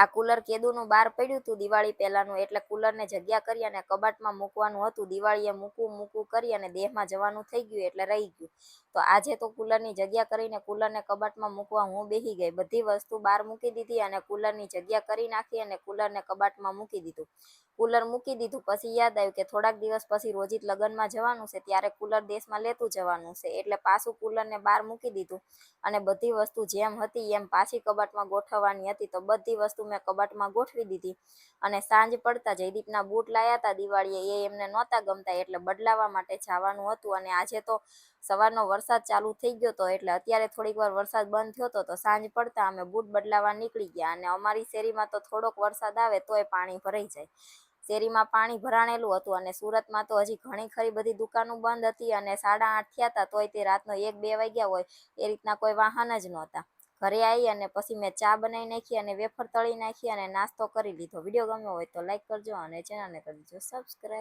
આ કુલર કેદુનું બહાર પડ્યું હતું દિવાળી પહેલાંનું, એટલે કુલરને જગ્યા કરી અને કબાટમાં મૂકવાનું હતું. દિવાળીએ મૂકવું મૂકવું કરી અને દેહમાં જવાનું થઈ ગયું એટલે રહી ગયું. તો આજે તો કુલરની જગ્યા કરીને કુલરને કબાટમાં મૂકવા હું બેસી ગઈ. બધી વસ્તુ બહાર મૂકી દીધી અને કુલરની જગ્યા કરી નાખી અને કુલરને કબાટમાં મૂકી દીધું. કુલર મૂકી દીધું પછી યાદ આવ્યું કે થોડાક દિવસ પછી રોજિત લગ્નમાં જવાનું છે ત્યારે કુલર દેશમાં લેતું જવાનું છે. એટલે પાછું કુલરને બહાર મૂકી દીધું અને બધી વસ્તુ જેમ હતી એમ પાછી કબાટમાં ગોઠવવાની હતી. તો બધી વસ્તુ મેં કબાટમાં ગોઠવી દીધી અને સાંજ પડતા જયદીપના બૂટ લાયા હતા. દિવાળીએ એ એમને નહોતા ગમતા એટલે બદલાવા માટે જવાનું હતું અને આજે તો સવારનો વરસાદ ચાલુ થઈ ગયો હતો એટલે અત્યારે થોડીક વાર વરસાદ બંધ થયો હતો તો સાંજ પડતા અમે બૂટ બદલાવા નીકળી ગયા અને અમારી શેરીમાં તો થોડોક વરસાદ આવે તોય પાણી ભરાઈ જાય. શેરીમાં પાણી ભરાણેલું હતું અને સુરતમાં તો હજી ઘણી ખરી બધી દુકાનો બંધ હતી અને સાડા આઠ થયા હતા તોય તે રાતનો એક બે વાગ્યા હોય એ રીતના કોઈ વાહન જ નહોતા. ઘરે આવી અને પછી મેં ચા બનાવી નાખી અને વેફર તળી નાખી અને નાસ્તો કરી લીધો. વીડિયો ગમ્યો હોય તો લાઈક કરજો અને ચેનલને કરી દેજો. સબસ્ક્રાઈબ